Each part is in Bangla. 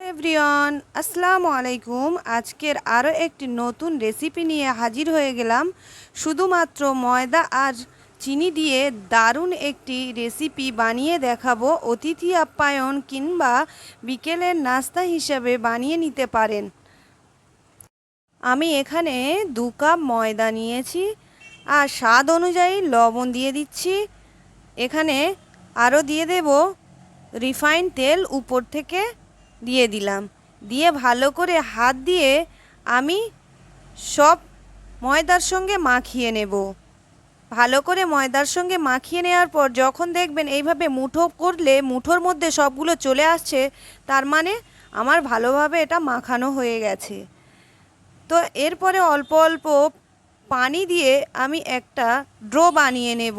এভরিওয়ান, আসসালামু আলাইকুম। আজকের আরও একটি নতুন রেসিপি নিয়ে হাজির হয়ে গেলাম। শুধুমাত্র ময়দা আর চিনি দিয়ে দারুণ একটি রেসিপি বানিয়ে দেখাবো। অতিথি আপ্যায়ন কিংবা বিকেলের নাস্তা হিসাবে বানিয়ে নিতে পারেন। আমি এখানে দু কাপ ময়দা নিয়েছি আর স্বাদ অনুযায়ী লবণ দিয়ে দিচ্ছি। এখানে আরও দিয়ে দেব রিফাইন তেল উপর থেকে। দিয়ে দিলাম। দিয়ে ভালো করে হাত দিয়ে আমি সব ময়দার সঙ্গে মাখিয়ে নেব। ভালো করে ময়দার সঙ্গে মাখিয়ে নেওয়ার পর যখন দেখবেন এইভাবে মুঠো করলে মুঠোর মধ্যে সবগুলো চলে আসছে, তার মানে আমার ভালোভাবে এটা মাখানো হয়ে গেছে। তো এরপরে অল্প অল্প পানি দিয়ে আমি একটা ড্রো বানিয়ে নেব।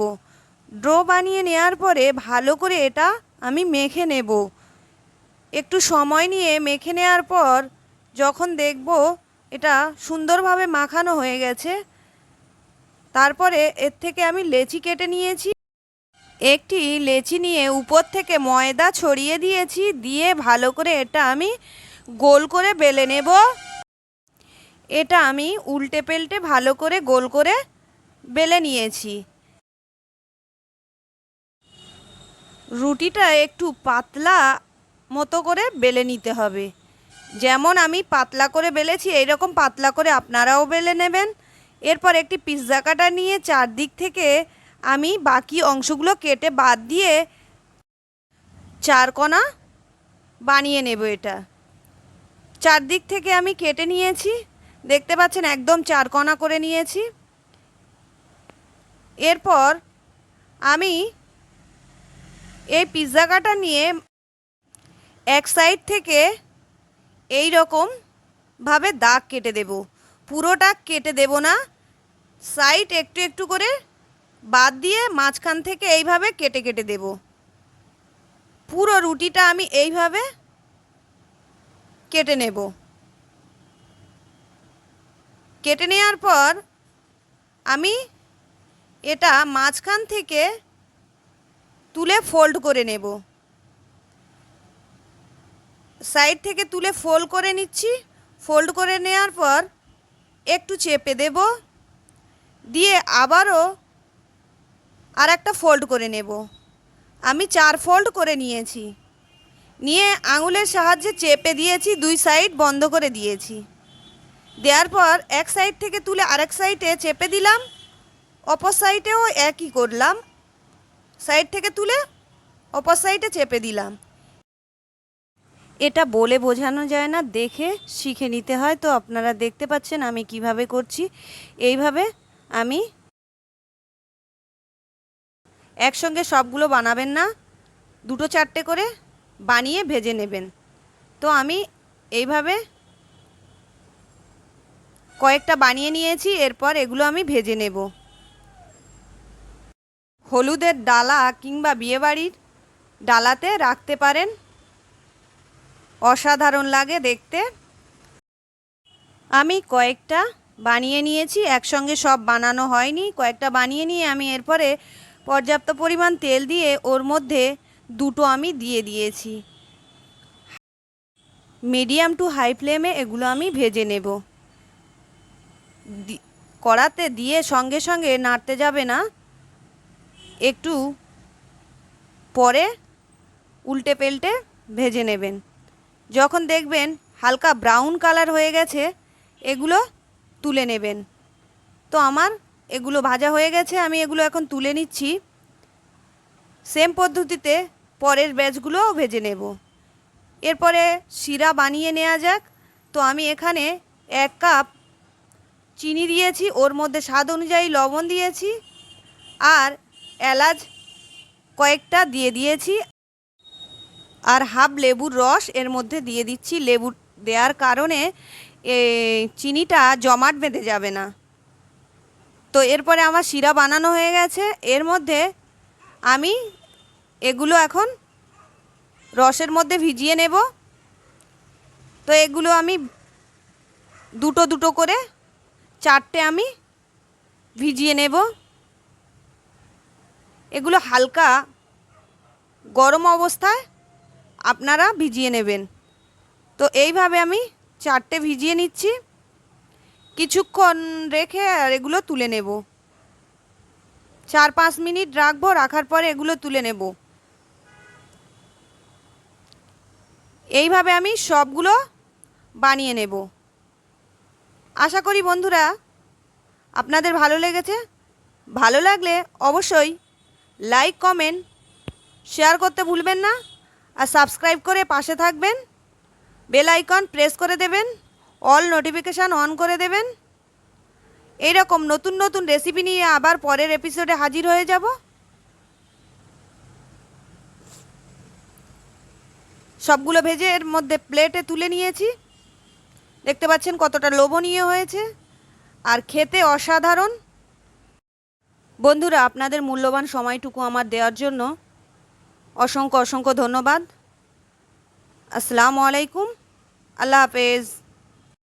ড্রো বানিয়ে নেওয়ার পরে ভালো করে এটা আমি মেখে নেব। একটু সময় নিয়ে মেখে নেওয়ার পর যখন দেখব এটা সুন্দরভাবে মাখানো হয়ে গেছে, তারপরে এর থেকে আমি লেচি কেটে নিয়েছি। একটি লেচি নিয়ে উপর থেকে ময়দা ছড়িয়ে দিয়েছি, দিয়ে ভালো করে এটা আমি গোল করে বেলে নেব। এটা আমি উল্টে পেল্টে ভালো করে গোল করে বেলে নিয়েছি। রুটিটা একটু পাতলা মতো করে বেলে নিতে হবে। যেমন আমি পাতলা করে বেলেছি, এইরকম পাতলা করে আপনারাও বেলে নেবেন। এরপর একটি পিৎজা কাটা নিয়ে চারদিক থেকে আমি বাকি অংশগুলো কেটে বাদ দিয়ে চারকোনা বানিয়ে নেব এটা। চারদিক থেকে আমি কেটে নিয়েছি, দেখতে পাচ্ছেন একদম চারকোনা করে নিয়েছি। এরপর আমি এই পিৎজা কাটা নিয়ে এক সাইড থেকে এই রকম ভাবে দাগ কেটে দেব। পুরোটা কেটে দেব না। সাইড একটু একটু করে বাদ দিয়ে মাঝখান থেকে এইভাবে কেটে কেটে দেব। পুরো রুটিটা আমি এইভাবে কেটে নেব। কেটে নেওয়ার পর আমি এটা মাঝখান থেকে তুলে ফোল্ড করে নেব। সাইড থেকে তুলে ফোল্ড করে নিচ্ছি। ফোল্ড করে নেওয়ার পর একটু চেপে দেব। দিয়ে আবারও আর একটা ফোল্ড করে নেব। আমি চার ফোল্ড করে নিয়েছি। নিয়ে আঙুলের সাহায্যে চেপে দিয়েছি, দুই সাইড বন্ধ করে দিয়েছি। দেওয়ার পর এক সাইড থেকে তুলে আরেক সাইডে চেপে দিলাম। অপর সাইডেও একই করলাম। সাইড থেকে তুলে অপর সাইডে চেপে দিলাম। এটা বলে বোঝানো যায় না, দেখে শিখে নিতে হয়। তো আপনারা দেখতে পাচ্ছেন আমি কীভাবে করছি। এইভাবে আমি একসঙ্গে সবগুলো বানাবেন না, দুটো চারটে করে বানিয়ে ভেজে নেবেন। তো আমি এইভাবে কয়েকটা বানিয়ে নিয়েছি, এরপর এগুলো আমি ভেজে নেব। হলুদের ডালা কিংবা বিয়েবাড়ির ডালাতে রাখতে পারেন। অসাধারণ লাগে দেখতে। আমি কয়েকটা বানিয়ে নিয়েছি, একসঙ্গে সব বানানো হয়নি। কয়েকটা বানিয়ে নিয়ে আমি এরপরে পর্যাপ্ত পরিমাণ তেল দিয়ে ওর মধ্যে দুটো আমি দিয়ে দিয়েছি। মিডিয়াম টু হাই ফ্লেমে এগুলো আমি ভেজে নেব। কড়াতে দিয়ে সঙ্গে সঙ্গে নাড়তে যাবে না। একটু পরে উল্টে পেল্টে ভেজে নেবেন। যখন দেখবেন হালকা ব্রাউন কালার হয়ে গেছে, এগুলো তুলে নেবেন। তো আমার এগুলো ভাজা হয়ে গেছে, আমি এগুলো এখন তুলে নিচ্ছি। সেম পদ্ধতিতে পরের ব্যাচগুলোও ভেজে নেব। এরপরে শিরা বানিয়ে নেওয়া যাক। তো আমি এখানে এক কাপ চিনি দিয়েছি, ওর মধ্যে স্বাদ অনুযায়ী লবণ দিয়েছি, আর এলাচ কয়েকটা দিয়ে দিয়েছি। আর হাফ লেবুর রস এর মধ্যে দিয়ে দিচ্ছি লেবু দেওয়ার কারণে চিনিটা জমাট বেঁধে যাবে না। তো এরপরে আমার শিরা বানানো হয়ে গেছে। এর মধ্যে আমি এগুলো এখন রসের মধ্যে ভিজিয়ে নেব। তো এগুলো আমি দুটো দুটো করে চারটে আমি ভিজিয়ে নেব। এগুলো হালকা গরম অবস্থায় আপনারা ভিজিয়ে নেবেন। তো এইভাবে আমি চারটে ভিজিয়ে নিচ্ছি। কিছুক্ষণ রেখে আর এগুলো তুলে নেব। চার পাঁচ মিনিট রাখব, রাখার পরে এগুলো তুলে নেব। এইভাবে আমি সবগুলো বানিয়ে নেব। আশা করি বন্ধুরা, আপনাদের ভালো লেগেছে। ভালো লাগলে অবশ্যই লাইক, কমেন্ট, শেয়ার করতে ভুলবেন না। আর সাবস্ক্রাইব করে পাশে থাকবেন। বেল আইকন প্রেস করে দেবেন। অল নোটিফিকেশান অন করে দেবেন। এইরকম নতুন নতুন রেসিপি নিয়ে আবার পরের এপিসোডে হাজির হয়ে যাব। সবগুলো ভেজে এর মধ্যে প্লেটে তুলে নিয়েছি। দেখতে পাচ্ছেন কতটা লোভনীয় হয়েছে আর খেতে অসাধারণ। বন্ধুরা, আপনাদের মূল্যবান সময়টুকু আমার দেওয়ার জন্য অসংখ্য অসংখ্য ধন্যবাদ। আসসালামু আলাইকুম। আল্লাহ হাফেজ।